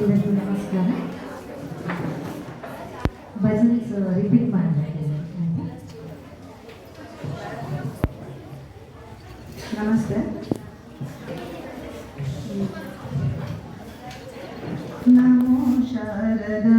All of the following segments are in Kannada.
ಎಲ್ಲರಿಗೂ ನಮಸ್ಕಾರ ಭಜನ್ಸ್ ರಿಪೀಟ್ ಮಾಡಬೇಕು ನಮಸ್ತೆ ನಮೋ Sharada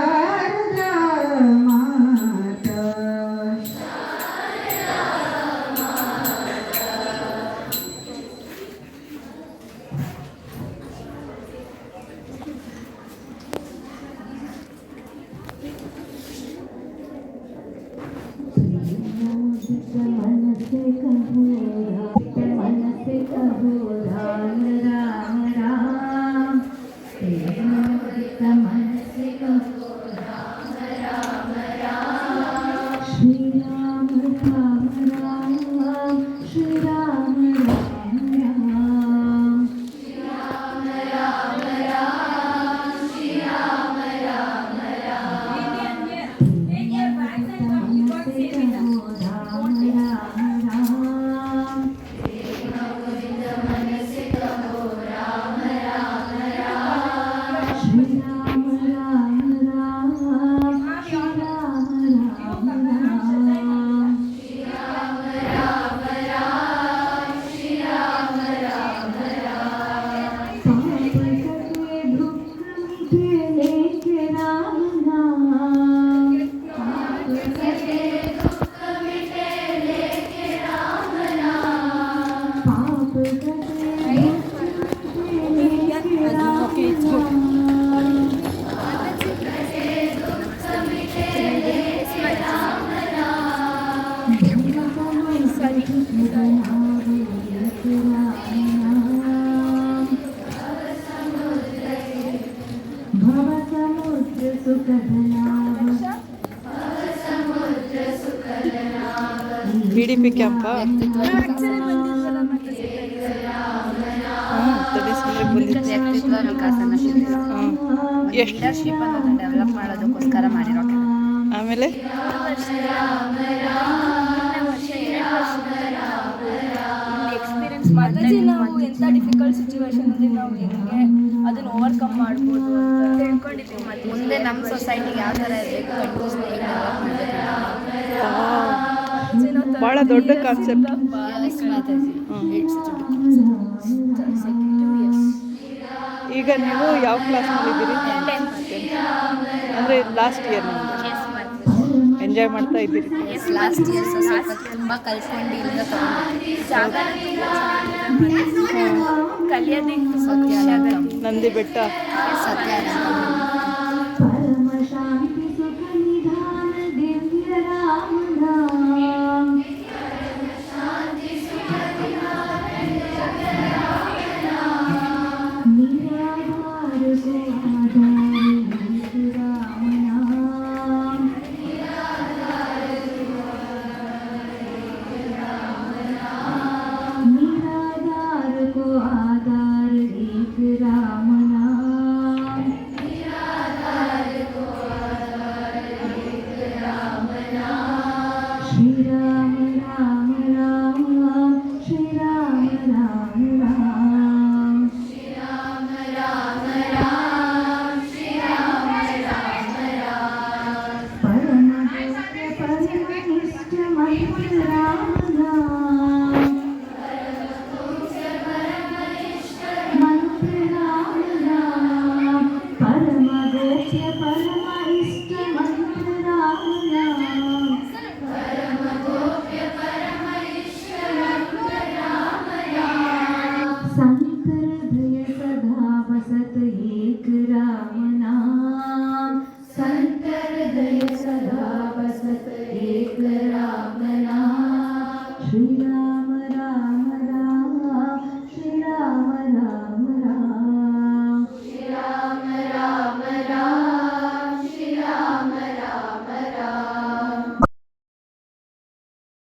D P camp develop ಮಾಡೋದಕ್ಕೋಸ್ಕರ ಮಾಡಿರೋ ಆಮೇಲೆ? ನಾವು ಎಂಥ ಡಿಫಿಕಲ್ಟ್ ಸಿಚುವೇಶನ್ ಅಲ್ಲಿ ನಾವು ಹೆಂಗೆ ಅದನ್ನ ಓವರ್ಕಮ್ ಮಾಡ್ಬೋದು ಅಂತ ತಿಳ್ಕೊಂಡಿದ್ದೀವಿ ಮತ್ತೆ ಮುಂದೆ ನಮ್ಮ ಸೊಸೈಟಿಗೆ ಯಾವ ಥರ ಇರಬೇಕು ಕಂಟ್ರೀಸ್ ಭಾಳ ದೊಡ್ಡ ಕಾನ್ಸೆಪ್ಟ್ ಈಗ ನೀವು ಯಾವ ಕ್ಲಾಸ್ ಕ್ಲಾಸ್ನಲ್ಲಿದ್ದೀರಿ ಅಂದರೆ ಲಾಸ್ಟ್ ಇಯರ್ ಎಂಜಾಯ್ ಮಾಡ್ತಾ ಇದ್ದೀರಿ? ಲಾಸ್ಟ್ ಇಯರ್ ಸ್ವಲ್ಪ ತುಂಬ ಕಲ್ತ್ಕೊಂಡು ಇಲ್ಲಿಂದ ತಗೊಂಡು ಕಲಿಯೋದಕ್ಕೆ ನಂದಿ ಬೆಟ್ಟ. ಸತ್ಯ Tira